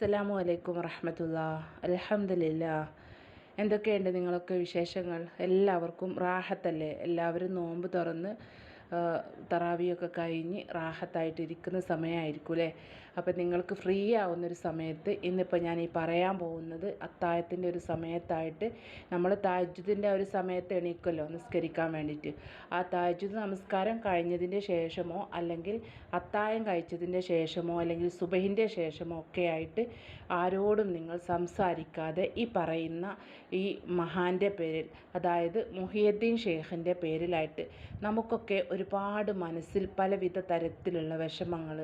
അസ്സലാമു അലൈക്കും വറഹമത്തുള്ള അലഹമില്ല എന്തൊക്കെയുണ്ട് നിങ്ങളൊക്കെ വിശേഷങ്ങൾ? എല്ലാവർക്കും റാഹത്തല്ലേ? എല്ലാവരും നോമ്പ് തുറന്ന് തറാവിയൊക്കെ കഴിഞ്ഞ് റാഹത്തായിട്ട് ഇരിക്കുന്ന സമയമായിരിക്കും അല്ലേ അപ്പം നിങ്ങൾക്ക് ഫ്രീ ആവുന്നൊരു സമയത്ത് ഇന്നിപ്പോൾ ഞാൻ ഈ പറയാൻ പോകുന്നത് അത്താഴത്തിന്റെ ഒരു സമയത്തായിട്ട് നമ്മൾ താജ്ജുദിന്റെ ഒരു സമയത്ത് എണീക്കുമല്ലോ നിസ്കരിക്കാൻ വേണ്ടിയിട്ട്. ആ താജ്ജുദ് നമസ്കാരം കഴിഞ്ഞതിന്റെ ശേഷമോ അല്ലെങ്കിൽ അത്തായം കഴിച്ചതിന്റെ ശേഷമോ അല്ലെങ്കിൽ സുബഹിന്റെ ശേഷമോ ഒക്കെ ആയിട്ട് ആരോടും നിങ്ങൾ സംസാരിക്കാതെ ഈ പറയുന്ന ഈ മഹാന്റെ പേരിൽ അതായത് മുഹിയദ്ദീൻ ഷേഖിന്റെ പേരിലായിട്ട് നമുക്കൊക്കെ ഒരുപാട് മനസ്സിൽ പലവിധ തരത്തിലുള്ള വിഷമങ്ങൾ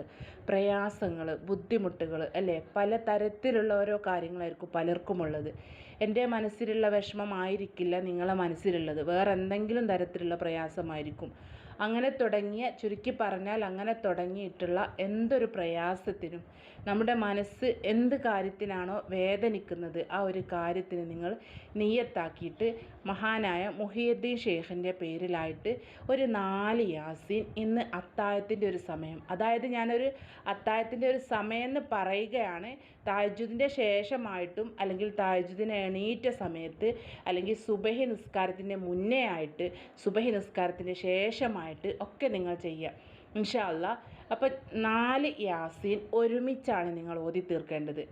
പ്രയാസങ്ങൾ ബുദ്ധിമുട്ടുകൾ അല്ലേ? പല തരത്തിലുള്ള ഓരോ കാര്യങ്ങളായിരിക്കും പലർക്കുമുള്ളത്. എന്റെ മനസ്സിലുള്ള വിഷമമായിരിക്കില്ല നിങ്ങളെ മനസ്സിലുള്ളത്. വേറെ എന്തെങ്കിലും തരത്തിലുള്ള പ്രയാസമായിരിക്കും. അങ്ങനെ തുടങ്ങിയ ചുരുക്കി പറഞ്ഞാൽ അങ്ങനെ തുടങ്ങിയിട്ടുള്ള എന്തൊരു പ്രയാസത്തിനും നമ്മുടെ മനസ്സ് എന്ത് കാര്യത്തിനാണോ വേദനിക്കുന്നത് ആ ഒരു കാര്യത്തിന് നിങ്ങൾ നീയത്താക്കിയിട്ട് മഹാനായ മുഹിയുദ്ദീൻ ഷേഖിന്റെ പേരിലായിട്ട് ഒരു നാല് യാസീൻ ഇന്ന് അത്താഴത്തിന്റെ ഒരു സമയം. അതായത് ഞാനൊരു അത്താഴത്തിന്റെ ഒരു സമയം എന്ന് പറയുകയാണ് താജ്ജുദിന്റെ ശേഷമായിട്ടും അല്ലെങ്കിൽ താജ്ജുദിന് എണീറ്റ സമയത്ത് അല്ലെങ്കിൽ സുബഹി നിസ്കാരത്തിന്റെ മുന്നേ ആയിട്ട് സുബഹി നിസ്കാരത്തിന്റെ ശേഷമായിട്ട് ഒക്കെ നിങ്ങൾ ചെയ്യുക. ഇൻഷാല്ല അപ്പം നാല് യാസീൻ ഒരുമിച്ചാണ് നിങ്ങൾ ഓതി തീർക്കേണ്ടത്.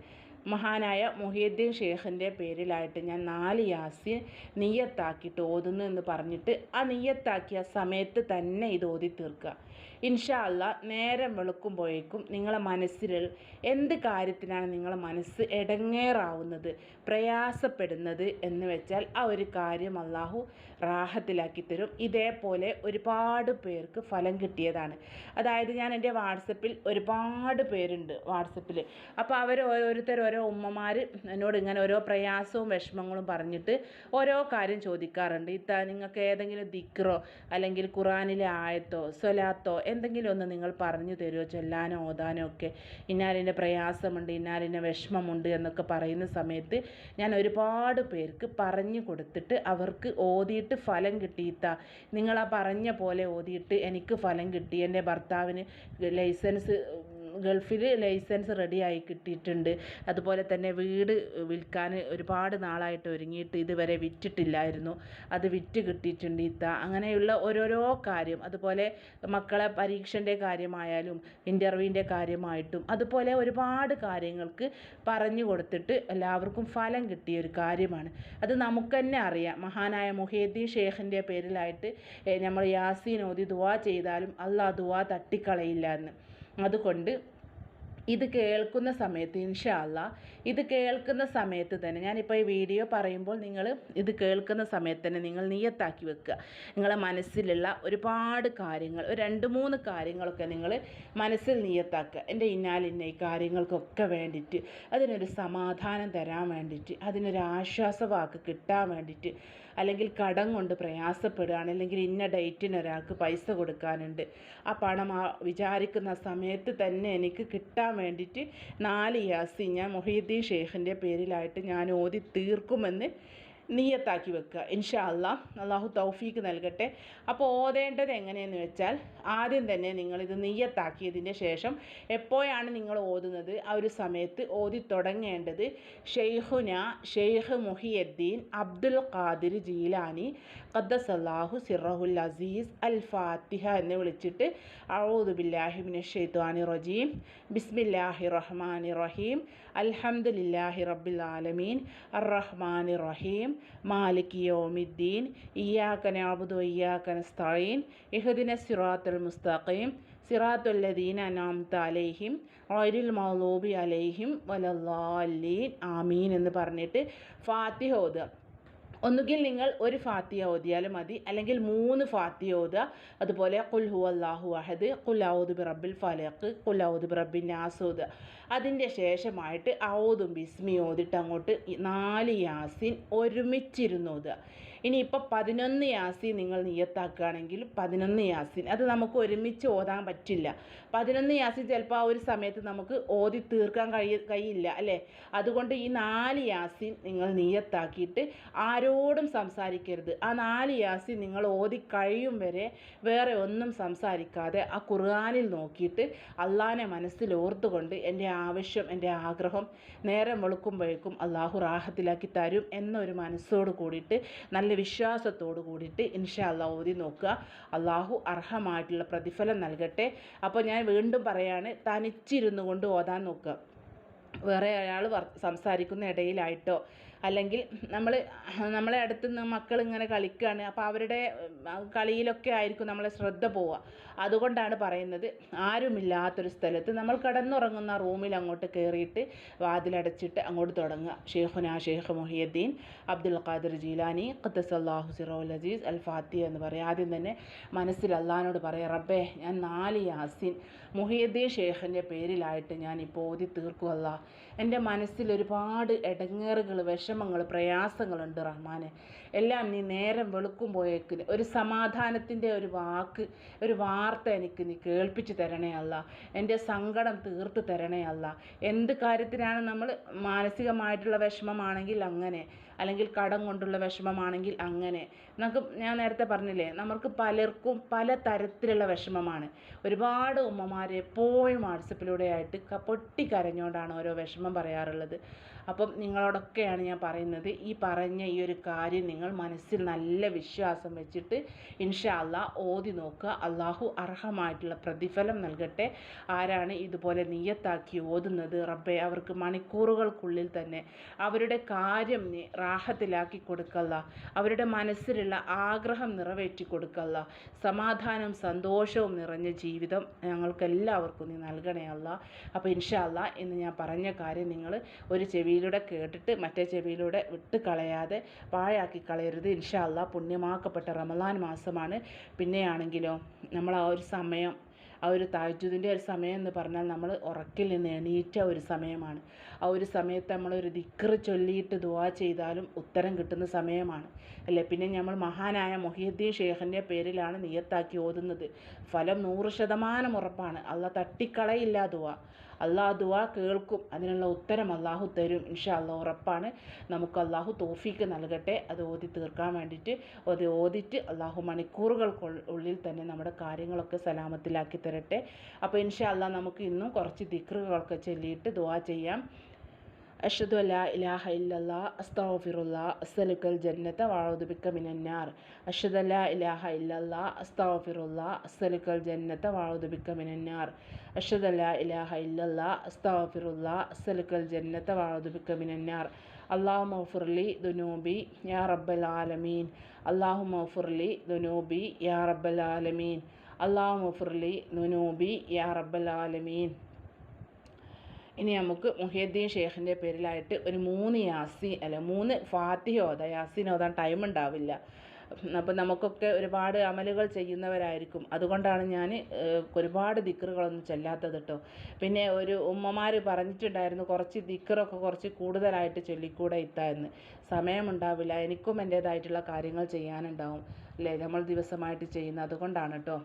മഹാനായ മുഹിയുദ്ദീൻ ഷേഖിന്റെ പേരിലായിട്ട് ഞാൻ നാല് യാസീൻ നീയത്താക്കിയിട്ട് ഓതുന്നു എന്ന് പറഞ്ഞിട്ട് ആ നീയത്താക്കിയ സമയത്ത് തന്നെ ഇത് ഓതി തീർക്കുക. ഇൻഷാ അല്ല നേരം വെളുക്കുമ്പോഴേക്കും നിങ്ങളെ മനസ്സിൽ എന്ത് കാര്യത്തിനാണ് നിങ്ങളെ മനസ്സ് ഇടങ്ങേറാവുന്നത് പ്രയാസപ്പെടുന്നത് എന്ന് വെച്ചാൽ ആ ഒരു കാര്യം അള്ളാഹു റാഹത്തിലാക്കി തരും. ഇതേപോലെ ഒരുപാട് പേർക്ക് ഫലം കിട്ടിയതാണ്. അതായത് ഞാൻ എന്റെ വാട്സപ്പിൽ ഒരുപാട് പേരുണ്ട് വാട്സപ്പിൽ അപ്പോൾ അവർ ഓരോരുത്തർ ഓരോ ഉമ്മമാർ എന്നോട് ഇങ്ങനെ ഓരോ പ്രയാസവും വിഷമങ്ങളും പറഞ്ഞിട്ട് ഓരോ കാര്യം ചോദിക്കാറുണ്ട്. ഇത്ത നിങ്ങൾക്ക് ഏതെങ്കിലും ദിക്റോ അല്ലെങ്കിൽ ഖുറാനിലെ ആയത്തോ സ്വലാത്തോ എന്തെങ്കിലും ഒന്ന് നിങ്ങൾ പറഞ്ഞു തരുമോ ചൊല്ലാനോ ഓതാനോ ഒക്കെ? ഇന്നാലിന്റെ പ്രയാസമുണ്ട് ഇന്നാലിന്റെ വിഷമമുണ്ട് എന്നൊക്കെ പറയുന്ന സമയത്ത് ഞാൻ ഒരുപാട് പേർക്ക് പറഞ്ഞു കൊടുത്തിട്ട് അവർക്ക് ഓതിയിട്ട് ഫലം കിട്ടിയിത്ത നിങ്ങളാ പറഞ്ഞ പോലെ ഓതിയിട്ട് എനിക്ക് ഫലം കിട്ടി. എന്റെ ഭർത്താവിന് ലൈസൻസ് ഗൾഫിൽ ലൈസൻസ് റെഡി ആയി കിട്ടിയിട്ടുണ്ട്. അതുപോലെ തന്നെ വീട് വിൽക്കാൻ ഒരുപാട് നാളായിട്ട് ഒരുങ്ങിയിട്ട് ഇതുവരെ വിറ്റിട്ടില്ലായിരുന്നു. അത് വിറ്റ് കിട്ടിയിട്ടുണ്ട് ഇത്ത. അങ്ങനെയുള്ള ഓരോരോ കാര്യം. അതുപോലെ മക്കളെ പരീക്ഷന്റെ കാര്യമായാലും ഇന്റർവ്യൂവിന്റെ കാര്യമായിട്ടും അതുപോലെ ഒരുപാട് കാര്യങ്ങൾക്ക് പറഞ്ഞു കൊടുത്തിട്ട് എല്ലാവർക്കും ഫലം കിട്ടിയ ഒരു കാര്യമാണ്. അത് നമുക്ക് തന്നെ അറിയാം. മഹാനായ മുഹേദ്ദീൻ ഷേഖിന്റെ പേരിലായിട്ട് നമ്മൾ യാസീൻ ഓതി ദുവാ ചെയ്താലും അള്ളാ ദുവാ തട്ടിക്കളയില്ല എന്ന്. അതുകൊണ്ട് ഇത് കേൾക്കുന്ന സമയത്ത് ഇൻഷാല്ല ഇത് കേൾക്കുന്ന സമയത്ത് തന്നെ ഞാനിപ്പോൾ ഈ വീഡിയോ പറയുമ്പോൾ നിങ്ങൾ ഇത് കേൾക്കുന്ന സമയത്ത് തന്നെ നിങ്ങൾ നീയത്താക്കി വെക്കുക. നിങ്ങളെ മനസ്സിലുള്ള ഒരുപാട് കാര്യങ്ങൾ ഒരു രണ്ട് മൂന്ന് കാര്യങ്ങളൊക്കെ നിങ്ങൾ മനസ്സിൽ നീയത്താക്കുക എന്റെ ഇന്നാലിന്ന ഈ കാര്യങ്ങൾക്കൊക്കെ വേണ്ടിയിട്ട് അതിനൊരു സമാധാനം തരാൻ വേണ്ടിയിട്ട് അതിനൊരു ആശ്വാസവാക്ക് കിട്ടാൻ വേണ്ടിയിട്ട് അല്ലെങ്കിൽ കടം കൊണ്ട് പ്രയാസപ്പെടുകയാണ് അല്ലെങ്കിൽ ഇന്ന ഡേറ്റിന് ഒരാൾക്ക് പൈസ കൊടുക്കാനുണ്ട്. ആ പണം ആ വിചാരിക്കുന്ന സമയത്ത് തന്നെ എനിക്ക് കിട്ടാൻ വേണ്ടിയിട്ട് നാല് യാസി ഞാൻ മൊഹീദ്ദീൻ ഷേഖിന്റെ പേരിലായിട്ട് ഞാൻ ഓതി തീർക്കുമെന്ന് നീയത്താക്കി വെക്കുക. ഇൻഷാ അല്ലാ അള്ളാഹു തൗഫീക്ക് നൽകട്ടെ. അപ്പോൾ ഓതേണ്ടത് എങ്ങനെയെന്ന് വെച്ചാൽ ആദ്യം തന്നെ നിങ്ങളിത് നീയത്താക്കിയതിന്റെ ശേഷം എപ്പോഴാണ് നിങ്ങൾ ഓതുന്നത്? ആ ഒരു സമയത്ത് ഓതി തുടങ്ങേണ്ടത് ഷെയ്ഖുന ഷെയ്ഖ് മുഹിയദ്ദീൻ അബ്ദുൽ ഖാദിർ ജീലാനി ഖദ്ദസല്ലാഹു സിറഹുൽ അസീസ് അൽ ഫാത്തിഹ എന്ന് വിളിച്ചിട്ട് ഔദു ബില്ലാഹിമിന് ഷെയ്ത്വാനി റജീം ബിസ്മില്ലാഹി റഹ്മാനി റഹീം അൽഹംദുലില്ലാഹി റബ്ബിൽ ആലമീൻ അർ റഹ്മാനി റഹീം മാലിക് യോമിദ്ദീൻ. ഇയാക്കന അബുദു ഇയാക്കന നസ്തഈൻ. ഇഹുദിന സിറാത്തുൽ മുസ്തഖീം. സിറാത്തുല്ലദീൻ അനാംത അലൈഹിം. ഓരിൽ മൗലൂബി അലൈഹിം. വലല്ലാലീൻ ആമീൻ എന്ന് പറഞ്ഞിട്ട് ഫാത്തിഹ ഓതുക. ഒന്നുകിൽ നിങ്ങൾ ഒരു ഫാത്തിയ ഓതിയാലും മതി. അല്ലെങ്കിൽ മൂന്ന് ഫാത്തിയ ഓതുക. അതുപോലെ കുൽ അള്ളാഹു അഹദ് കുലാവുദ് ബി ഫലക്ക് കുലാവുദ് ബി റബ്ബിൻ അതിന്റെ ശേഷമായിട്ട് ഔദും ബിസ്മി ഓതിട്ട് അങ്ങോട്ട് നാല് യാസിൻ ഒരുമിച്ചിരുന്ന് ഓതുക. ഇനിയിപ്പോൾ പതിനൊന്ന് യാസി നിങ്ങൾ നിയത്താക്കുകയാണെങ്കിൽ പതിനൊന്ന് യാസിൻ. അത് നമുക്ക് ഒരുമിച്ച് ഓതാൻ പറ്റില്ല. പതിനൊന്ന് യാസി ചിലപ്പോൾ ആ ഒരു സമയത്ത് നമുക്ക് ഓതി തീർക്കാൻ കഴിയ കഴിയില്ല അല്ലേ? അതുകൊണ്ട് ഈ നാല് യാസിൻ നിങ്ങൾ നിയത്താക്കിയിട്ട് ആരോടും സംസാരിക്കരുത്. ആ നാല് യാസിൻ നിങ്ങൾ ഓതി കഴിയും വരെ വേറെ ഒന്നും സംസാരിക്കാതെ ആ ഖുർആാനിൽ നോക്കിയിട്ട് അള്ളാനെ മനസ്സിൽ ഓർത്തുകൊണ്ട് എന്റെ ആവശ്യം എന്റെ ആഗ്രഹം നേരം വെളുക്കുമ്പോഴേക്കും അള്ളാഹു റാഹത്തിലാക്കി തരും എന്നൊരു മനസ്സോട് കൂടിയിട്ട് നല്ല വിശ്വാസത്തോട് കൂടിയിട്ട് ഇൻഷാ അള്ളാഹ് ഓതി നോക്കുക. അള്ളാഹു അർഹമായിട്ടുള്ള പ്രതിഫലം നൽകട്ടെ. അപ്പോൾ ഞാൻ വീണ്ടും പറയാണ് തനിച്ചിരുന്നു കൊണ്ട് ഓതാൻ നോക്കുക. വേറെ അയാൾ സംസാരിക്കുന്ന ഇടയിലായിട്ടോ അല്ലെങ്കിൽ നമ്മൾ നമ്മളെ അടുത്ത് നിന്ന് മക്കൾ ഇങ്ങനെ കളിക്കുകയാണ് അപ്പോൾ അവരുടെ കളിയിലൊക്കെ ആയിരിക്കും നമ്മളെ ശ്രദ്ധ പോവുക. അതുകൊണ്ടാണ് പറയുന്നത് ആരുമില്ലാത്തൊരു സ്ഥലത്ത് നമ്മൾ കിടന്നുറങ്ങുന്ന റൂമിൽ അങ്ങോട്ട് കയറിയിട്ട് വാതിലടച്ചിട്ട് അങ്ങോട്ട് തുടങ്ങുക. ഷെയ്ഖുന ഷെയ്ഖ് മുഹിയദ്ദീൻ അബ്ദുൽ ഖാദിർ ജീലാനി അള്ളാഹു സിറോൽ അസീസ് അൽ ഫാത്തി എന്ന് പറയും. ആദ്യം തന്നെ മനസ്സിൽ അള്ളഹാനോട് പറയാം റബ്ബേ ഞാൻ നാല് യാസിൻ മുഹിയുദ്ദീൻ ഷെയ്ഖിന്റെ പേരിലായിട്ട് ഞാൻ ഇപ്പോൾ ഓതി തീർക്കുമല്ല എന്റെ മനസ്സിൽ ഒരുപാട് ഇടങ്ങേറുകൾ വിഷമങ്ങൾ പ്രയാസങ്ങളുണ്ട് റഹ്മാനെ. എല്ലാം നീ നേരം വെളുക്കും പോയേക്കിന് ഒരു സമാധാനത്തിന്റെ ഒരു വാക്ക് ഒരു വാർത്ത എനിക്ക് നീ കേൾപ്പിച്ച് തരണേ അല്ല. എന്റെ സങ്കടം തീർത്ത് തരണേ അല്ല. എന്ത് കാര്യത്തിനാണ് നമ്മൾ മാനസികമായിട്ടുള്ള വിഷമമാണെങ്കിൽ അങ്ങനെ അല്ലെങ്കിൽ കടം കൊണ്ടുള്ള വിഷമമാണെങ്കിൽ അങ്ങനെ. നമുക്ക് ഞാൻ നേരത്തെ പറഞ്ഞില്ലേ നമുക്ക് പലർക്കും പല തരത്തിലുള്ള വിഷമമാണ്. ഒരുപാട് ഉമ്മമാർ എപ്പോഴും വാട്സപ്പിലൂടെ ആയിട്ട് പൊട്ടിക്കരഞ്ഞുകൊണ്ടാണ് ഓരോ വിഷമം പറയാറുള്ളത്. അപ്പം നിങ്ങളോടൊക്കെയാണ് ഞാൻ പറയുന്നത് ഈ പറഞ്ഞ ഈ ഒരു കാര്യം നിങ്ങൾ മനസ്സിൽ നല്ല വിശ്വാസം വെച്ചിട്ട് ഇൻഷാ അല്ലാ ഓതി നോക്കുക. അള്ളാഹു അർഹമായിട്ടുള്ള പ്രതിഫലം നൽകട്ടെ. ആരാണ് ഇതുപോലെ നീയത്താക്കി ഓതുന്നത്? റബ്ബെ അവർക്ക് മണിക്കൂറുകൾക്കുള്ളിൽ തന്നെ അവരുടെ കാര്യം നീ റാഹത്തിലാക്കി കൊടുക്കല്ല. അവരുടെ മനസ്സിലുള്ള ആഗ്രഹം നിറവേറ്റി കൊടുക്കല്ല. സമാധാനം സന്തോഷവും നിറഞ്ഞ ജീവിതം ഞങ്ങൾക്കെല്ലാവർക്കും നീ നൽകണേ അല്ല. അപ്പോൾ ഇൻഷാ അല്ലാ എന്ന് ഞാൻ പറഞ്ഞ കാര്യം നിങ്ങൾ ഒരു ചെവിയിലൂടെ കേട്ടിട്ട് മറ്റേ ചെവിയിലൂടെ വിട്ട് കളയാതെ പാഴാക്കി കളയരുത്. ഇൻഷാ പുണ്യമാക്കപ്പെട്ട റമദാൻ മാസമാണ്. പിന്നെയാണെങ്കിലോ നമ്മൾ ആ ഒരു സമയം ആ ഒരു താജ്ജുദിന്റെ ഒരു സമയം എന്ന് പറഞ്ഞാൽ നമ്മൾ ഉറക്കിൽ നിന്ന് എണീറ്റ ഒരു സമയമാണ്. ആ ഒരു സമയത്ത് നമ്മൾ ഒരു ചൊല്ലിയിട്ട് ദുവാ ചെയ്താലും ഉത്തരം കിട്ടുന്ന സമയമാണ്. അല്ലേ? പിന്നെ നമ്മൾ മഹാനായ മൊഹീദ്ദീൻ ഷേഖിന്റെ പേരിലാണ് നിയത്താക്കി ഓതുന്നത്. ഫലം നൂറ് ശതമാനം ഉറപ്പാണ്. അല്ല തട്ടിക്കളയില്ല ദുവാ അള്ളാഹ് ദുവാ കേൾക്കും. അതിനുള്ള ഉത്തരം അള്ളാഹു തരും. ഇൻഷാ അള്ളാഹ് ഉറപ്പാണ്. നമുക്ക് അള്ളാഹു തോഫീക്ക് നൽകട്ടെ. അത് ഓതി തീർക്കാൻ വേണ്ടിയിട്ട് അത് ഓതിറ്റ് അള്ളാഹു മണിക്കൂറുകൾ ഉള്ളിൽ തന്നെ നമ്മുടെ കാര്യങ്ങളൊക്കെ സലാമത്തിലാക്കി തരട്ടെ. അപ്പോൾ ഇൻഷാ അള്ളാഹ് നമുക്ക് ഇന്നും കുറച്ച് ദിക്റുകളൊക്കെ ചൊല്ലിയിട്ട് ദുവാ ചെയ്യാം. അഷ്ഹദു അല്ലാ ഇലാഹ ഇല്ലല്ലാ അസ്തഗ്ഫിറുല്ലാ അസ്സലുക്കൽ ജന്നത വഅഊദു ബിക മിനന്നാർ അഷ്ഹദു അല്ലാ ഇലാഹ ഇല്ലല്ലാ അസ്തഗ്ഫിറുല്ലാ അസ്സലുക്കൽ ജന്നത വഅഊദു ബിക മിനന്നാർ അഷ്ഹദു അല്ലാ ഇലാഹ ഇല്ലല്ലാ അസ്തഗ്ഫിറുല്ലാ അസ്സലുക്കൽ ജന്നത വഅഊദു ബിക മിനന്നാർ അല്ലാഹുമ്മ ഗ്ഫിർലി ദുനൂബി യാ റബ്ബൽ ആലമീൻ അല്ലാഹുമ്മ ഗ്ഫിർലി ദുനൂബി യാ റബ്ബൽ ആലമീൻ അല്ലാഹുമ്മ ഗ്ഫിർലി ദുനൂബി യാ റബ്ബൽ ആലമീൻ ഇനി നമുക്ക് മുഹിയുദ്ദീൻ ഷേഖിന്റെ പേരിലായിട്ട് ഒരു മൂന്ന് യാസി അല്ല മൂന്ന് ഫാത്തിഹ ഓതാം യാസീൻ ഓതാൻ ടൈം ഉണ്ടാവില്ല. അപ്പം നമുക്കൊക്കെ ഒരുപാട് അമലുകൾ ചെയ്യുന്നവരായിരിക്കും. അതുകൊണ്ടാണ് ഞാൻ ഒരുപാട് ദിക്കറുകളൊന്നും ചെല്ലാത്തത് കേട്ടോ പിന്നെ ഒരു ഉമ്മമാർ പറഞ്ഞിട്ടുണ്ടായിരുന്നു കുറച്ച് ദിക്കറൊക്കെ കുറച്ച് കൂടുതലായിട്ട് ചൊല്ലിക്കൂടെ ഇത്താന്ന് സമയമുണ്ടാവില്ല എനിക്കും എന്റേതായിട്ടുള്ള കാര്യങ്ങൾ ചെയ്യാനുണ്ടാവും. അല്ലേ? നമ്മൾ ദിവസമായിട്ട് ചെയ്യുന്ന അതുകൊണ്ടാണ് കേട്ടോ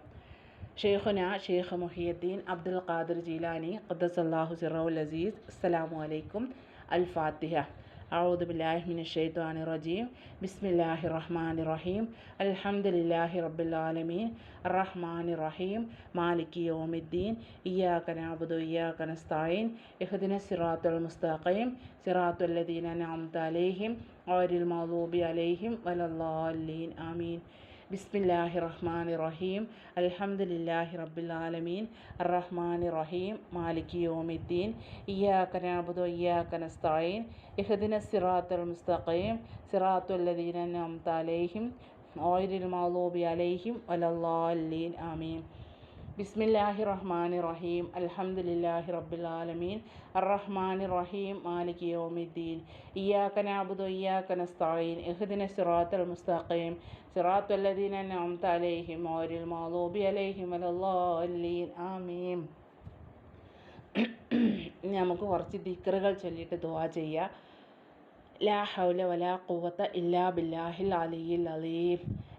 ഷെയ്ഖുന ഷെയ്ഖ് മുഹിയുദ്ദീൻ അബ്ദുൽ ഖാദിർ ജീലാനി ഖദ്ദസല്ലാഹു സിറൗൽ അസീസ് അസ്സലാമു അലൈക്കും അൽ ഫാത്തിഹ أعوذ بالله من الشيطان الرجيم بسم الله الرحمن الرحيم الحمد لله رب العالمين الرحمن الرحيم مالك يوم الدين إياك نعبد وإياك نستعين اهدنا الصراط المستقيم صراط الذين أنعمت عليهم غير المغضوب عليهم ولا الضالين آمين ബിസ്മില്ലാഹി റഹ്മാൻ റഹീം അലഹമുല്ലാഹി റബ്ബുലാലമീൻ. റഹ്മാൻ റഹീം മാലിക് യോമിദ്ദീൻ. ഇയാക്ക നാബുദോ ഇയാക്ക നസ്തായീൻ. ഇഹദിന സിറാത്തുൽ മുസ്തഖീം. സിറാത്തുല്ലദീന അംതാലേഹിം ഓയിരിൽ മാലൂബി അലൈഹിം വലല്ലാലീൻ ആമീൻ. ബിസ്മില്ലാഹി റഹ്മാൻ റഹീം അലഹമുല്ലാഹി റബ്ബുലാലമീൻ അറഹ്മാൻ റഹീം മാലിക് യോമിദ്ദീൻ. ഇയാക്ക നാബുദു ഇയാക്ക നസ്തായിൻ. എഹ്ദിന സിറാത്തൽ മുസ്തഖീം. സിറാത്തുല്ലദീൻ അംത അലൈഹിം ഓരിൽ മാലൂബി അലൈഹിം അലല്ലാഹീൻ ആമീം നമുക്ക് കുറച്ച് ദിക്റുകൾ ചൊല്ലിയിട്ട് ദുവാ ചെയ്യുക ലാ ഹൗല വലാ കൂവത്ത ഇല്ലാ ബില്ലാഹിൽ അലിയിൽ അലീം.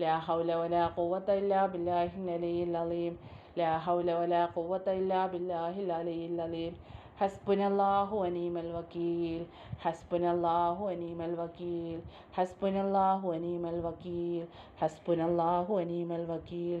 ലാ ഹൗല വലാ ഖുവത ഇല്ലാ ബില്ലാഹിൽ അലിയിൽ അലീം വലാ ഖുവത ഇല്ലാ ബില്ലാഹിൽ അലിയിൽ അലീം ഹസ്ബുനല്ലാഹു അനീമൽ വക്കീൽ ഹസ്ബുനല്ലാഹു അനീമൽ വക്കീൽ ഹസ്ബുനല്ലാഹു അനീമൽ വക്കീൽ ഹസ്ബുനല്ലാഹു അനീമൽ വക്കീൽ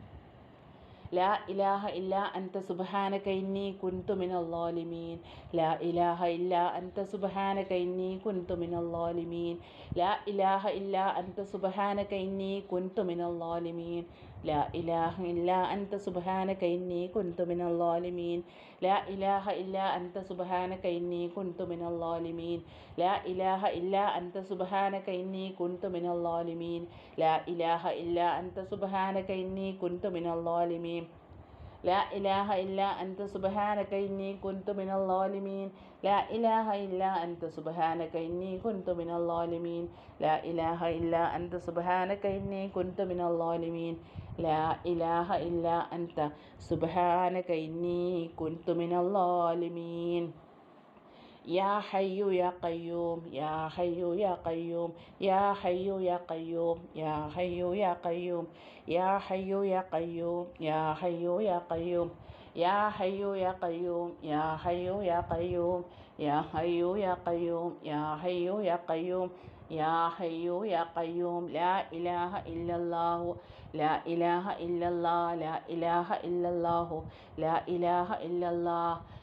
ലാ ഇലാഹ ഇല്ല അൻത സുബഹാന കൈന്നി കുൻതുമിനല്ലോലിമീൻ ലാ ഇലാഹ ഇല്ല അൻത സുബഹാന കൈന്നി കുൻതുമിനല്ലോലിമീൻ ലാ ഇലാഹ ഇല്ല അൻത സുബഹാന കൈന്നി കുൻതുമിനല്ലോലിമീൻ ലാ ഇലാഹ ഇല്ല അൻത സുബഹാന കൈന്നി കുൻതുമിനല്ലാലിമീൻ ലാ ഇലാഹ ഇല്ല അൻത സുബഹാന കൈന്നി കുൻതുമിനല്ലാലിമീൻ ലാ ഇലാഹ ഇല്ല അൻത സുബഹാന കൈന്നി കുൻതുമിനല്ലാലിമീൻ ലാ ഇലാഹ ഇല്ല അൻത സുബഹാന കൈന്നി കുൻതുമിനല്ലാലിമീൻ ലാ ഇലാഹ ഇല്ല അൻത സുബഹാനക ഇന്നി കുന്തു മിനൽ ലാലിമീൻ ലാ ഇലാഹ ഇല്ല അൻത സുബഹാനക ഇന്നി കുന്തു മിനൽ ലാലിമീൻ ലാ ഇലാഹ ഇല്ല അൻത സുബഹാനക ഇന്നി കുന്തു മിനൽ ലാലിമീൻ ലാ ഇലാഹ ഇല്ല അൻത സുബഹാനക ഇന്നി കുന്തു മിനൽ ലാലിമീൻ يا حي يا قيوم يا حي يا قيوم يا حي يا قيوم يا حي يا قيوم يا حي يا قيوم يا حي يا قيوم يا حي يا قيوم يا حي يا قيوم يا حي يا قيوم يا حي يا قيوم يا حي يا قيوم لا إله إلا الله لا إله إلا الله لا إله إلا الله لا إله إلا الله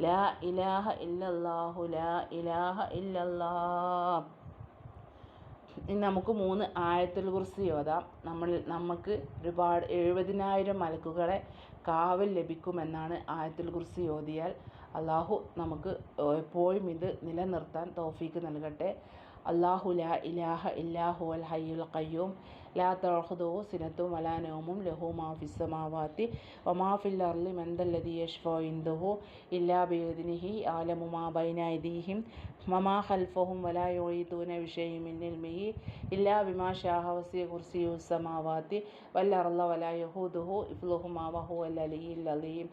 ലാ ഇലാഹ ഇല്ലല്ലാഹു ലാ ഇലാഹ ഇല്ലല്ലാ നമുക്ക് മൂന്ന് ആയത്തുൽ കുർസി ഓതാം. നമ്മൾ നമുക്ക് ഒരുപാട് എഴുപതിനായിരം മലക്കുകളെ കാവൽ ലഭിക്കുമെന്നാണ് ആയത്തുൽ കുർസി ഓതിയാൽ. അള്ളാഹു നമുക്ക് എപ്പോഴും ഇത് നിലനിർത്താൻ തോഫീക്ക് നൽകട്ടെ. അള്ളാഹു ലാ ഇലാഹ ഇല്ലാഹു അൽ ഹയ്യുൽ ഖയ്യൂം. ലാത്തഹുദോ സിനത്തും വലാ നോമും ലഹു മാഫിസമാവാത്തി ഒമാഫിൽ അർലി മെന്തല്ലതി യഷ്ഫോ ഇന്ദുഹു ഇല്ലാ ബിയുദിനിഹി ആലമുമാ ബൈനൈദീഹിം മമാ ഖൽഫഹും വലാ യോയിതൂന വിഷയിമിന്നിൽമിഹി ഇല്ലാ ബിമാ ഷാഹവസിയ കുർസിയു സമാവാത്തി വല്ലർല വലാ യഹൂദുഹു ഇഫ്ലുഹുമാ വഹു അല്ലലിയിൽ അലീം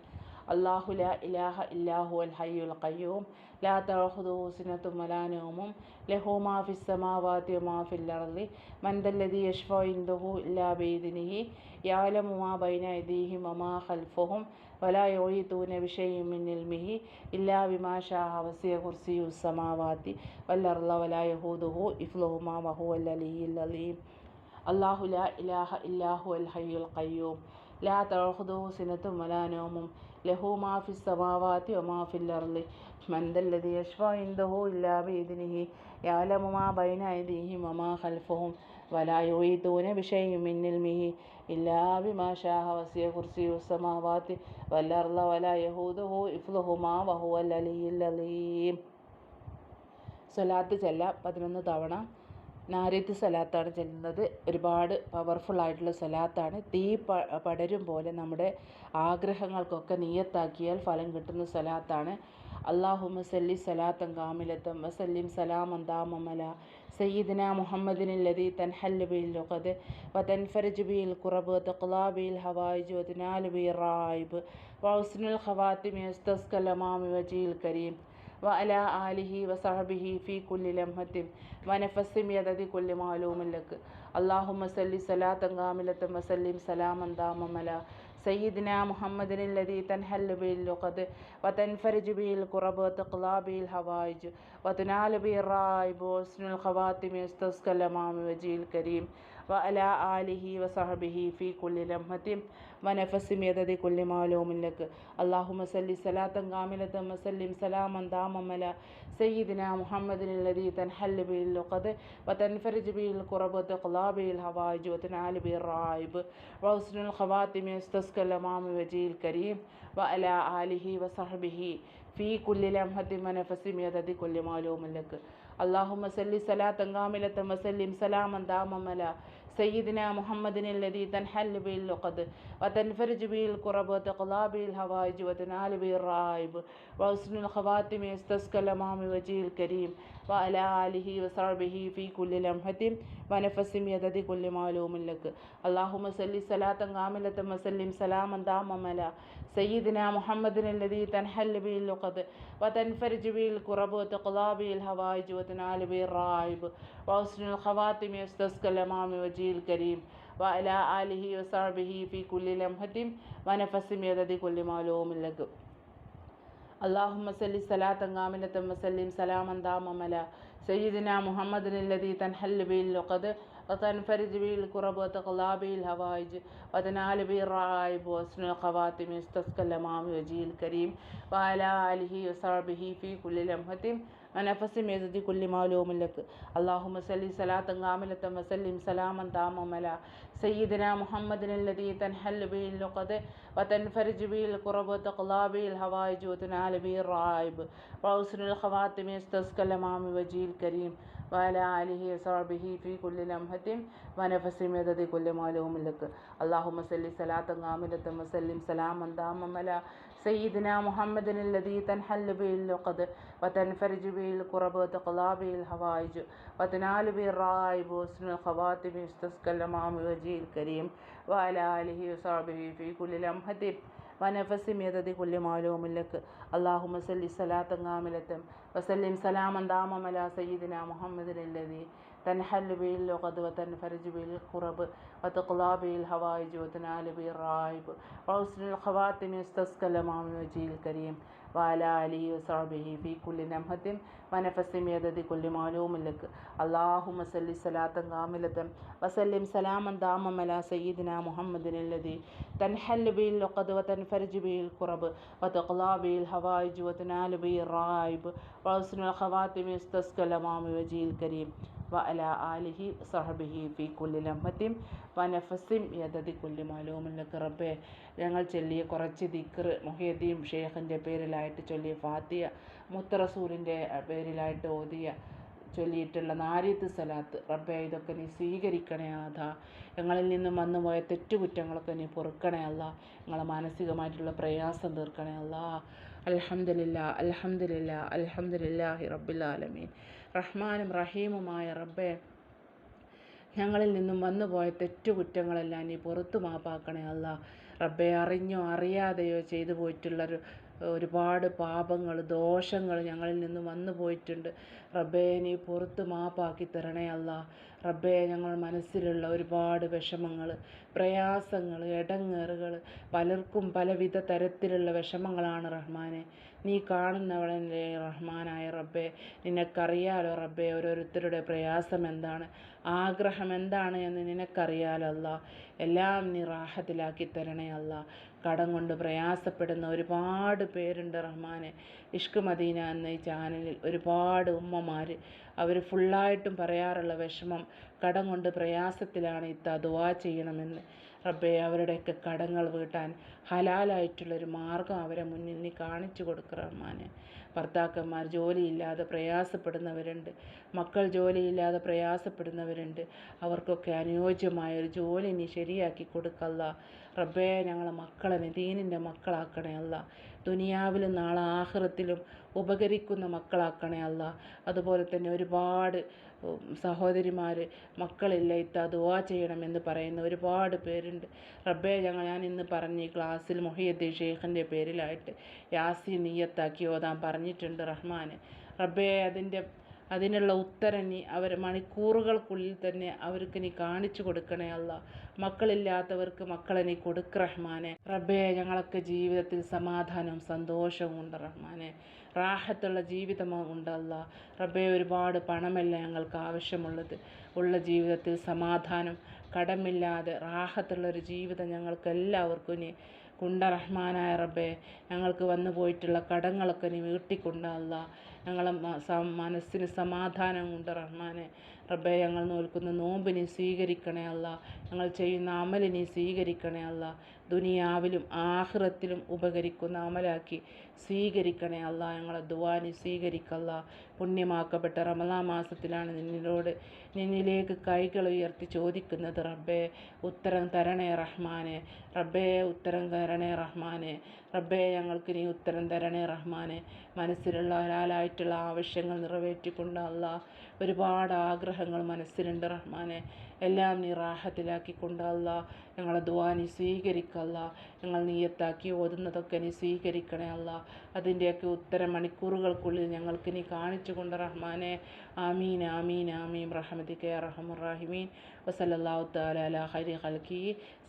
അള്ളാഹു ലാ ഇലാഹ ഇല്ലാഹു അൽ ഹയ്യുൽ ഖയ്യൂം. ലാ തഅഖുദു സിനത്തും വലാ നൗമും. ലഹു മാ ഫിസ് സമാവാതി വമാ ഫിൽ അർളി മൻ ദല്ലദി യശ്ഫഉ ഇൻദഹു ഇല്ലാ ബിഇദ്നിഹി. യഅലമു മാ ബൈന അയ്ദീഹിം വമാ ഖൽഫഹും. വലാ യുഹീതൂന ബിശൈഇൻ മിൻ ഇൽമിഹി. ഇല്ലാ ബിമാ ശാഅ വസിയ കുർസിയു സമാവാതി വൽ അർള വലാ യഹൂദുഹു ഇഫ്ലുഹുമാ വഹുവൽ അലിയ്യുൽ അലീം. അള്ളാഹു ലാ ഇലാഹ ഇല്ലാഹു അൽ ഹയ്യുൽ ഖയ്യൂം. ലാ തഅഖുദുഹു സിനത്തും വലാ നൗമും. ലഹു മാഫി സമാവാത്തി ഒമാഫില്ലർലി മന്ദല്ലതി യശ്ഫഉ ഇൻദഹു ഇല്ലാ ബീദിനിഹി യഅലമു മാ ബൈന അയ്ദീഹിം വമാ ഖൽഫഹും. വലാ യുഈതൂന ബിശൈഇൻ മിൻ ഇൽമിഹി. ഇല്ലാ ബിമാ വസിയ കുർസിയു സമാവാത്തി. വല്ലർല വലാ യഹൂദുഹു ഇഫ്ലുഹുമാ വഹുവൽ അലിയ്യുൽ അലീം. സ്വലാത്ത് ചെല്ല പതിനൊന്ന് തവണ. നാരത്ത് സലാത്താണ് ചെല്ലുന്നത്. ഒരുപാട് പവർഫുള്ളായിട്ടുള്ള സലാത്താണ്. തീ പ പടരും പോലെ നമ്മുടെ ആഗ്രഹങ്ങൾക്കൊക്കെ നീയത്താക്കിയാൽ ഫലം കിട്ടുന്ന സലാത്താണ്. അള്ളാഹു സല്ലി സലാത്തം കാമിലത്തം വസല്ലിം സലാമം താമമല സയ്യിദിന മുഹമ്മദിനില്ലതി തൻഹല്ലുബിയിൽ ലുഖദ് വതൻഫരജുബിയിൽ കുറബ് തഖ്ലാബിയിൽ ഹവായിജ് വതിനാലുബിയിൽ റായിബ് വൗസ്നുൽ ഖവാത്തിമി ഉസ്തസ്കലമാമി വജീൽ കരീം. വഅല ആലിഹി വസഹബിഹി ഫി കുല്ലി ലംഹത്തിൻ വനഫസിം യദതി കുല്ലി മാലൂമില്ലക്ക് അള്ളാഹുമ്മ സല്ലി സലാത്തൻ കാമിലത്തും വസല്ലിം സലാമൻ ദാമമല സയ്യിദിന മുഹമ്മദിൻ ലതി തൻഹല്ലു ബിൽ ലുഖദ് വതൻഫരിജു ബിൽ ഖുറബ് തഖ്ലാ ബിൽ ഹവായിജ് വതുനാലു ബിൽ റായിബ് വസ്നുൽ ഖവാത്തിമി ഉസ്തസ്കലമാമി വജീൽ കരീം وعلى آله وصحبه في كل لمحة ونفس بعدد كل معلوم لك اللهم صل صلاة كاملة وسلم سلاما داما على سيدنا محمد الذي تنحل به اللقد وتنفرج به الكرب وتقضى به الحوائج وتنال به الرائب وحسن الخواتم يستسقى الأمام وجه الكريم وعلى آله وصحبه في كل لمحة ونفس بعدد كل معلوم لك اللهم صل صلاة كاملة وسلم سلاما داما على سيدنا محمد الذي تنحل به اللقد وتنفرج به الكرب وتقضى به الحوائج وتنال به الرائب وحسن الخواتم يستسقى الأمام وجه الكريم وعلى آله وصحبه في كل لمحة ونفس بعدد كل معلوم لك اللهم صل صلاة كاملة وسلم سلاما داما على سيدنا محمد الذي تنحل به اللقد وتنفرج به الكرب وتقضى به الحوائج وتنال به الرائب وحسن الخواتم يستسقى الأمام وجه الكريم وعلى آله وصحبه في كل لمحة ونفس بعدد كل معلوم لك اللهم صل صلاة كاملة وسلم سلاما داما على سيدنا محمد الذي تنحل به اللقد وتنفرج به الكرب وتقضى به الهوائج وتنال به الرائب وحسن الخواتم يستسقى الأمام وجه الكريم وعلى آله وصحبه في كل لمحة ونفس بعدد كل معلوم لك اللهم صل صلاة كاملة وسلم سلاما تاما على سيدنا محمد الذي تنحل به اللقد وتنفرج به الكرب وتقضى به الحوائج وتنال به الرائب وحسن الخواتم يستسقى الأمام وجه الكريم وعلى آله وصحبه في كل لمحة ونفس بعدد كل معلوم لك اللهم صل صلاة كاملة وسلم سلاما تاما على سيدنا محمد الذي تنحل به اللقد وتنفرج به الكرب وتقضى به الحوائج وتنال به الرائب وحسن الخواتم يستسقى الأمام وجه الكريم وعلى آله وصحبه في كل لمحة ونفس بعدد كل معلوم لك اللهم صل صلاة كاملة وسلم سلاما داما على سيدنا محمد الذي تنحل به اللقد وتنفرج به الكرب وتقضى به الحوائج وتنال به الرائب وحسن الخواتم يستسقى الأمام وجه الكريم وعلى آله وصحبه في كل لمحة ونفس بعدد كل معلوم لك. اللهم صل صلاة كاملة وسلم سلاما داما على سيدنا محمد الذي تنحل به اللقد وتنفرج به الكرب وتقضى به الحوائج وتنال به الرائب وحسن الخواتم يستسقى الأمام وجه الكريم വഅല ആലിഹി സഹബിഹി ഫി കുല്ലി ലമ്മത്തിം വനഫസിം യദതി കുല്ലി മാലൂമുല്ലക്ക് റബ്ബെ ഞങ്ങൾ ചൊല്ലിയ കുറച്ച് ദിക്ർ മുഹിയദ്ദീൻ ഷേഖിന്റെ പേരിലായിട്ട് ചൊല്ലിയ ഫാത്തിയ മുത്തറസൂലിന്റെ പേരിലായിട്ട് ഓതിയ ചൊല്ലിയിട്ടുള്ള നാരിയത്ത് സലാത്ത് റബ്ബെ ഇതൊക്കെ നീ സ്വീകരിക്കണേ ആധാ ഞങ്ങളിൽ നിന്നും വന്നുപോയ തെറ്റുകുറ്റങ്ങളൊക്കെ നീ പൊറുക്കണേ അല്ല. ഞങ്ങളെ മാനസികമായിട്ടുള്ള പ്രയാസം തീർക്കണേ അല്ല. അലഹമില്ല അലഹമില്ല അൽഹംദുലില്ലാഹി റബ്ബിൽ ആലമീൻ. റഹ്മാനും റഹീമുമായ റബ്ബെ ഞങ്ങളിൽ നിന്നും വന്നുപോയ തെറ്റുകുറ്റങ്ങളെല്ലാം നീ പുറത്തു മാപ്പാക്കണേ അല്ല. റബ്ബെ അറിഞ്ഞോ അറിയാതെയോ ചെയ്തു പോയിട്ടുള്ളൊരു ഒരുപാട് പാപങ്ങൾ ദോഷങ്ങൾ ഞങ്ങളിൽ നിന്ന് വന്നു പോയിട്ടുണ്ട്. റബ്ബേ നീ പുറത്ത് മാപ്പാക്കി തരണേ അല്ല. റബ്ബേ ഞങ്ങൾ മനസ്സിലുള്ള ഒരുപാട് വിഷമങ്ങൾ പ്രയാസങ്ങൾ ഇടങ്ങേറുകൾ പലർക്കും പലവിധ തരത്തിലുള്ള വിഷമങ്ങളാണ് റഹ്മാനെ. നീ കാണുന്നവളല്ലേ റഹ്മാനായ റബ്ബേ? നിനക്കറിയാലോ റബ്ബേ ഓരോരുത്തരുടെ പ്രയാസം എന്താണ്? ആഗ്രഹം എന്താണ് എന്ന് നിനക്കറിയാലോ അല്ല? എല്ലാം നീ റാഹത്തിലാക്കി തരണേ അല്ല. കടം കൊണ്ട് പ്രയാസപ്പെടുന്ന ഒരുപാട് പേരുണ്ട് റഹ്മാനെ. ഇഷ്ക് മദീന എന്ന ഈ ചാനലിൽ ഒരുപാട് ഉമ്മമാർ അവർ ഫുള്ളായിട്ടും പറയാറുള്ള വിഷമം കടം കൊണ്ട് പ്രയാസത്തിലാണ് ഇത്ത ദുവാ ചെയ്യണമെന്ന്. റബ്ബേ അവരുടെയൊക്കെ കടങ്ങൾ വീട്ടാൻ ഹലാലായിട്ടുള്ളൊരു മാർഗം അവരെ മുന്നിൽ നീ കാണിച്ചു കൊടുക്കുക റഹ്മാനെ. ഭർത്താക്കന്മാർ ജോലിയില്ലാതെ പ്രയാസപ്പെടുന്നവരുണ്ട്. മക്കൾ ജോലിയില്ലാതെ പ്രയാസപ്പെടുന്നവരുണ്ട്. അവർക്കൊക്കെ അനുയോജ്യമായ ഒരു ജോലി നീ ശരിയാക്കി കൊടുക്കല്ല റബ്ബേ ഞങ്ങളെ മക്കളെ ദീനിന്റെ മക്കളാക്കണേ അല്ല. ദുനിയാവിലും നാളെ ആഹ്റത്തിലും ഉപകരിക്കുന്ന മക്കളാക്കണേ അല്ല. അതുപോലെ തന്നെ ഒരുപാട് സഹോദരിമാർ മക്കളില്ല ഇത്ത ദുവാ ചെയ്യണമെന്ന് പറയുന്ന ഒരുപാട് പേരുണ്ട്. റബ്ബേ ഞങ്ങൾ ഞാൻ ഇന്ന് പറഞ്ഞ ഈ ക്ലാസ്സിൽ മൊഹിയദ്ദീൻ ഷെയ്ഖിന്റെ പേരിലായിട്ട് യാസി നീയത്താക്കി ഓതാൻ പറഞ്ഞിട്ടുണ്ട് റഹ്മാൻ റബ്ബേ അതിന്റെ അതിനുള്ള ഉത്തരം നീ അവർ മണിക്കൂറുകൾക്കുള്ളിൽ തന്നെ അവർക്ക് നീ കാണിച്ചു കൊടുക്കണേ അല്ല. മക്കളില്ലാത്തവർക്ക് മക്കളെ നീ കൊടുക്ക് റഹ്മാനെ. റബ്ബേ ഞങ്ങളൊക്കെ ജീവിതത്തിൽ സമാധാനവും സന്തോഷവും ഉണ്ട് റഹ്മാനെ. റാഹത്തുള്ള ജീവിതം ഉണ്ടല്ല. റബ്ബേ ഒരുപാട് പണമല്ല ഞങ്ങൾക്ക് ആവശ്യമുള്ളത്. ഉള്ള ജീവിതത്തിൽ സമാധാനം കടമില്ലാതെ റാഹത്തുള്ളൊരു ജീവിതം ഞങ്ങൾക്ക് എല്ലാവർക്കും ഇനി. കുണ്ട റഹ്മാനായ റബ്ബേ ഞങ്ങൾക്ക് വന്നു പോയിട്ടുള്ള കടങ്ങളൊക്കെ നീ വീട്ടിക്കൊണ്ടല്ല ഞങ്ങളെ മനസ്സിന് സമാധാനം കൊണ്ട് റഹ്മാനെ. റബ്ബെ ഞങ്ങൾ നോൽക്കുന്ന നോമ്പിനെ സ്വീകരിക്കണേ അല്ല. ഞങ്ങൾ ചെയ്യുന്ന അമലിനെ സ്വീകരിക്കണേ അല്ല. ദുനിയാവിലും ആഹ്റത്തിലും ഉപകരിക്കുന്ന അമലാക്കി സ്വീകരിക്കണേ അല്ല. ഞങ്ങളെ ദുവാനി സ്വീകരിക്കല്ല. പുണ്യമാക്കപ്പെട്ട റമലാ മാസത്തിലാണ് നിന്നിലോട് നിന്നിലേക്ക് കൈകൾ ഉയർത്തി ചോദിക്കുന്നത്. റബ്ബേ ഉത്തരം തരണേ റഹ്മാനെ. റബ്ബേ ഉത്തരം തരണേ റഹ്മാനെ. റബ്ബേ ഞങ്ങൾക്ക് നീ ഉത്തരം തരണേ റഹ്മാനെ. മനസ്സിലുള്ള ഒരാളായിട്ടുള്ള ആവശ്യങ്ങൾ നിറവേറ്റിക്കൊണ്ട് അല്ല. ഒരുപാട് ആഗ്രഹങ്ങൾ മനസ്സിലുണ്ട് റഹ്മാനെ. എല്ലാം നീ റാഹത്തിലാക്കിക്കൊണ്ട് അല്ല. ഞങ്ങളെ ദുവാ നീ സ്വീകരിക്കല്ല. ഞങ്ങൾ നീയത്താക്കി ഓതുന്നതൊക്കെ നീ സ്വീകരിക്കണേ അല്ല. അതിന്റെയൊക്കെ ഉത്തരം മണിക്കൂറുകൾക്കുള്ളിൽ ഞങ്ങൾക്ക് നീ കാണിച്ചു കൊണ്ട് റഹ്മാനെ. ആമീൻ ആമീൻ ആമീൻ. കെ റഹമുറാഹിമീൻ വസല്ലാഹു താല അല ഹരി ഹൽക്കി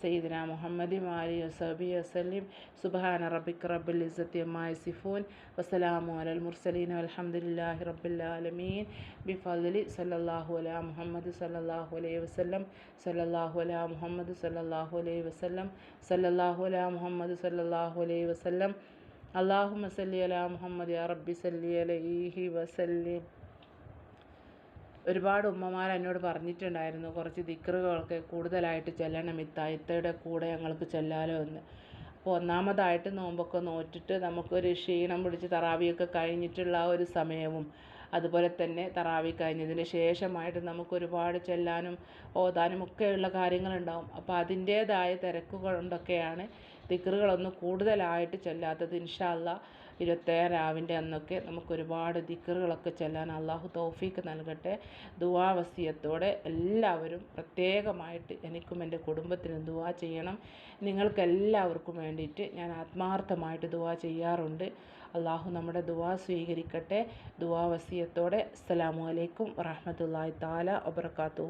സയ്യിദിന മുഹമ്മദി മാലി വസബി വസലിം സുബാന റബിക് റബ്ബുൽ ഇസത്തി സിഫൂൻ വസ്സലാമു അലൽ മുർസലീൻ അലഹമുല്ലാഹി റബ്ബുല്ലാലമീൻ ബിഫലി സല്ലല്ലാഹു അല മുഹമ്മദ് സല്ലല്ലാഹു അലൈഹി വസല്ലം സല്ലല്ലാഹു അല മുഹമ്മദ് സല്ലല്ലാഹു അലൈഹി വസല്ലം സല്ലല്ലാഹു അല മുഹമ്മദ് സല്ലല്ലാഹു അലൈഹി വസല്ലം. അള്ളാഹു സല്ലി അലാ മുഹമ്മദ് യാ റബ്ബി സല്ലി അലൈഹി വസല്ലിം. ഒരുപാട് ഉമ്മമാർ എന്നോട് പറഞ്ഞിട്ടുണ്ടായിരുന്നു കുറച്ച് ദിക്റുകളൊക്കെ കൂടുതലായിട്ട് ചെല്ലണം ഇത്തായത്തയുടെ കൂടെ ഞങ്ങൾക്ക് ചെല്ലാലോ എന്ന്. അപ്പോൾ ഒന്നാമതായിട്ട് നോമ്പൊക്കെ നോറ്റിട്ട് നമുക്കൊരു ക്ഷീണം പിടിച്ച് തറാവിയൊക്കെ കഴിഞ്ഞിട്ടുള്ള ആ ഒരു സമയവും അതുപോലെ തന്നെ തറാവി കഴിഞ്ഞതിന് ശേഷമായിട്ട് നമുക്ക് ഒരുപാട് ചെല്ലാനും ഓതാനും ഒക്കെയുള്ള കാര്യങ്ങളുണ്ടാവും. അപ്പോൾ അതിന്റേതായ തിരക്കുകൾ കൊണ്ടൊക്കെയാണ് ദിക്റുകളൊന്നും കൂടുതലായിട്ട് ചെല്ലാത്തത്. ഇൻഷാല്ല ഇരുപത്തേഴ് രാവിന്റെ അന്നൊക്കെ നമുക്ക് ഒരുപാട് ദിക്കറുകളൊക്കെ ചെല്ലാൻ അള്ളാഹു തൗഫീക്ക് നൽകട്ടെ. ദുവാവസ്യത്തോടെ എല്ലാവരും പ്രത്യേകമായിട്ട് എനിക്കും എന്റെ കുടുംബത്തിനും ദുവാ ചെയ്യണം. നിങ്ങൾക്കെല്ലാവർക്കും വേണ്ടിയിട്ട് ഞാൻ ആത്മാർത്ഥമായിട്ട് ദുവാ ചെയ്യാറുണ്ട്. അള്ളാഹു നമ്മുടെ ദുവാ സ്വീകരിക്കട്ടെ. ദുവാവസ്യത്തോടെ അസ്സലാമു അലൈക്കും വറഹമത്തല്ലാഹി താല വബർക്കാത്തു